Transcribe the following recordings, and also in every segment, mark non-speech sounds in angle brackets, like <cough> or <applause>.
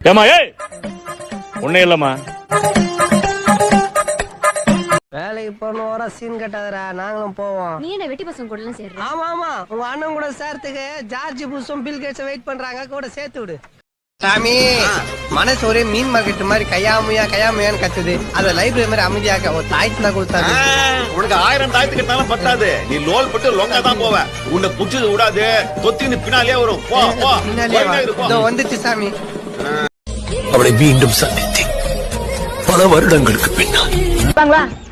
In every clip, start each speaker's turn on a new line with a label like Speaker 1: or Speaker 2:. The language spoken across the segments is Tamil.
Speaker 1: ஏமா ஏய்! ஒண்ணே இல்லம்மா.
Speaker 2: வேலைக்கு போகணும் வர சீன் கட்டாதடா. நாங்களும் போவோம்.
Speaker 3: நீ என்ன வெட்டி பசங்க கூட சேர்ற?
Speaker 2: ஆமா ஆமா. உங்க அண்ணன் கூட சேர்த்துக்கு ஜார்ஜ் புஷும் பில் கேட்ஸ் வெயிட் பண்றாங்க. கூட சேர்த்து விடு. சாமி மனசு ஒரே மீன் மார்க்கெட் மாதிரி கையாமையா கையாமையான்னு கத்துது. அத லைப்ரரி மாதிரி அமைதியாக்க ஒரு தாய்த்து தான் கொடுத்தாரு
Speaker 4: உனக்கு ஆயிரம் தாயத்து கட்டினாலும் பத்தாது. நீ லோல் பட்டு லொங்கா தான் போவ. உன்னை புடிச்சது விடாது. தொத்தின்னு பின்னாலே வரும். போ போ.
Speaker 2: வந்துச்சு சாமி.
Speaker 5: அவளை மீண்டும் சந்தித்தேன். பல வருடங்களுக்கு பின்னால்.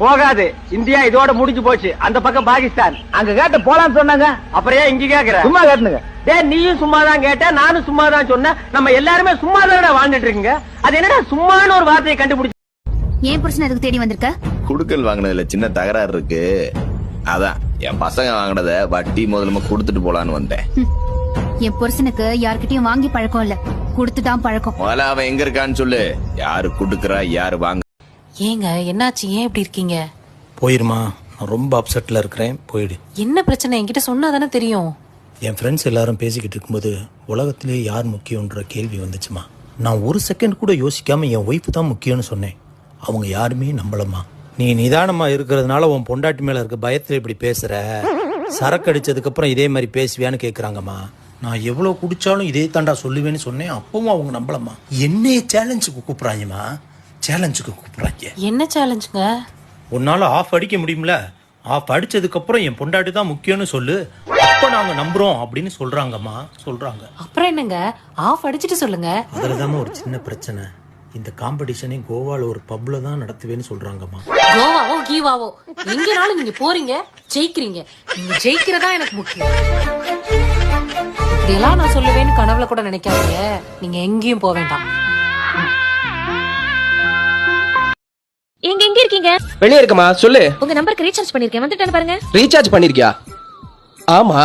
Speaker 6: போகாது. இந்தியா இதோட முடிஞ்சு போச்சு. அந்த பக்கம் பாகிஸ்தான். அங்க கேட்டு போலான்னு சொன்னாங்க. அப்புறம் ஏன் இங்க கேக்குற? சும்மா கேட்டுங்க டேய் நீயும் சும்மா தான் கேட்ட நானும் சும்மா தான் சொன்னேன் நம்ம எல்லாருமே சும்மா தான் வாழ்ந்துட்டு இருக்கீங்க? அது என்னடா சும்மான்னு ஒரு வார்த்தையை கண்டுபிடிச்சு
Speaker 3: ஏன் புருஷன் அதுக்கு தேடி வந்திருக்க?
Speaker 7: குடுக்கல் வாங்கினதுல சின்ன தகராறு இருக்கு. அதான் என் பசங்க வாங்கினத வட்டி முதல்ல கொடுத்துட்டு போலான்னு வந்தேன்.
Speaker 3: என் புருஷனுக்கு யார்கிட்டயும் வாங்கி பழக்கம் இல்ல. கொடுத்துதான் பழக்கம்.
Speaker 7: முதல்ல அவன் எங்க இருக்கான்னு சொல்லு. யாரு குடுக்கறா யாரு வாங்க
Speaker 8: ஏங்க என்னாச்சு? ஏன் இப்படி இருக்கீங்க?
Speaker 5: போயிருமா. நான் ரொம்ப அப்செட்ல இருக்கிறேன். போயிடு.
Speaker 8: என்ன பிரச்சனை? என்கிட்ட சொன்னா தானே தெரியும்.
Speaker 5: என் ஃப்ரெண்ட்ஸ் எல்லாரும் பேசிக்கிட்டு இருக்கும்போது உலகத்திலே யார் முக்கியன்ற கேள்வி வந்துச்சுமா? நான் ஒரு செகண்ட் கூட யோசிக்காம என் ஒய்ஃப் தான் முக்கியம்னு சொன்னேன். அவங்க யாருமே நம்பலம்மா. நீ நிதானமா இருக்கிறதுனால உன் பொண்டாட்டி மேல இருக்க பயத்துல இப்படி பேசுற. சரக்கு அடிச்சதுக்கு அப்புறம் இதே மாதிரி பேசுவியான்னு கேக்குறாங்கம்மா. நான் எவ்வளவு குடிச்சாலும் இதே தாண்டா சொல்லுவேன்னு சொன்னேன் அப்பவும் அவங்க நம்பலம்மா. என்னைய சேலஞ்சுக்கு கூப்பிடுறாங்கம்மா சேலஞ்சுக்கு கூப்பிடுறாங்க
Speaker 8: என்ன சேலஞ்சுங்க
Speaker 5: உன்னால ஆஃப் அடிக்க முடியும்ல. ஆஃப் அடிச்சதுக்கு அப்புறம் என் பொண்டாட்டி தான் முக்கியம்னு சொல்லு. அப்ப நாங்க நம்புறோம் அப்படின்னு சொல்றாங்கம்மா. சொல்றாங்க.
Speaker 8: அப்புறம் என்னங்க? ஆஃப் அடிச்சிட்டு சொல்லுங்க.
Speaker 5: அதுலதாம்மா ஒரு சின்ன பிரச்சனை. இந்த காம்படிஷனே கோவால ஒரு பப்ல தான் நடத்துவேன்னு சொல்றாங்கம்மா.
Speaker 8: கோவாவோ கீவாவோ? எங்கனாலும் நீங்க போறீங்க ஜெயிக்கிறீங்க. நீங்க ஜெயிக்கிறதா எனக்கு முக்கியம். இப்படியெல்லாம் நான் சொல்லுவேன்னு கனவுல கூட நினைக்காதீங்க நீங்க எங்கேயும் போக வேண்டாம்
Speaker 3: எங்க எங்க இருக்கீங்க
Speaker 6: வெளியே இருக்கமா சொல்லு
Speaker 3: உங்க நம்பருக்கு ரீசார்ஜ் பண்ணிருக்கேன் வந்துட்டேன்னு பாருங்க
Speaker 6: ரீசார்ஜ் பண்ணிருக்கியா ஆமா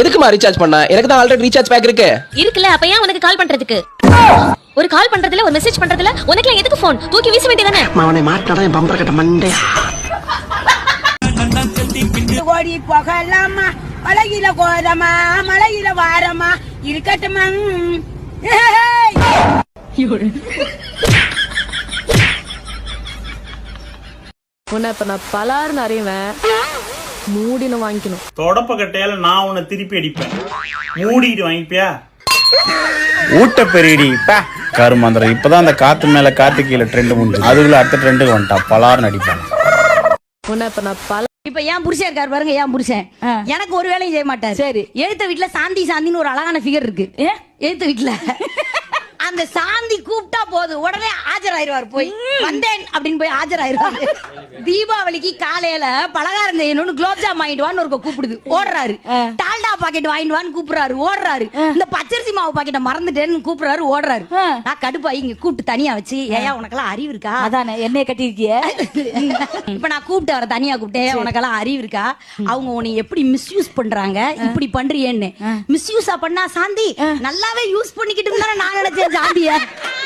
Speaker 6: எதுக்குமா ரீசார்ஜ் பண்ண எனக்கு தான் ஆல்ரெடி ரீசார்ஜ் பேக் இருக்கு
Speaker 3: இருக்குல்ல அப்ப ஏன் உனக்கு கால் பண்றதுக்கு ஒரு கால் பண்றதுல ஒரு மெசேஜ் பண்றதுல உனக்கு எதுக்கு போன் தூக்கி வீச வேண்டியதானே
Speaker 2: அவனை மாட்டாடா என் பம்பர கட்ட மண்டையா
Speaker 9: ஓடி போகலாமா மலையில கோரமா மலையில வாரமா இருக்கட்டுமா.
Speaker 8: உன்னை இப்ப நான் பலாருன்னு அறிவேன். மூடினு வாங்கிக்கணும்.
Speaker 10: தொடப்ப கட்டையால நான் உன்னை திருப்பி அடிப்பேன். மூடிட்டு வாங்கிப்பியா? ஊட்ட பெரியடி கருமாந்திரம் இப்பதான் அந்த காத்து மேல காத்து கீழே ட்ரெண்ட் முடிஞ்சு அதுக்குள்ள அடுத்த ட்ரெண்டுக்கு வந்துட்டா பலார்னு அடிப்பாங்க.
Speaker 8: உன்னை இப்ப நான் பல
Speaker 9: இப்ப ஏன் புருஷன் இருக்காரு பாருங்க ஏன் புருஷன். எனக்கு ஒரு வேலையும் செய்ய மாட்டாரு. சரி. எழுத்த வீட்டுல சாந்தி சாந்தின்னு ஒரு அழகான ஃபிகர் இருக்கு. எழுத்த வீட்டுல. அந்த சாந்தி கூப்பிட்டா போதும் உடனே ஆஜராயிருவார் போய். வந்தேன் அப்படின்னு போய் ஆஜராயிருவாரு. தீபாவளிக்கு காலையில பலகாரம் செய்யணும்னு குலோப் ஜாம் வாங்கிட்டு வான்னு ஒரு கூப்பிடுது. ஓடுறாரு. டால்டா பாக்கெட் வாங்கிட்டு வான்னு கூப்பிடுறாரு. ஓடுறாரு. இந்த பச்சரிசி மாவு பாக்கெட்டை மறந்துட்டேன்னு கூப்பிடுறாரு. ஓடுறாரு. நான் கடுப்பாயி இங்க கூப்பிட்டு தனியா வச்சு ஏயா உனக்கெல்லாம் அறிவு இருக்கா?
Speaker 8: அதானே என்னைய கட்டிருக்கிய <laughs>
Speaker 9: இப்ப நான் கூப்பிட்டு அவரை தனியா கூப்பிட்டேன். உனக்கெல்லாம் அறிவு இருக்கா? அவங்க உன்னை எப்படி மிஸ்யூஸ் பண்றாங்க? இப்படி பண்றியேன்னு. மிஸ்யூஸா பண்ணா சாந்தி நல்லாவே யூஸ் பண்ணிக்கிட்டு நான் நினைச்சேன் 아爹.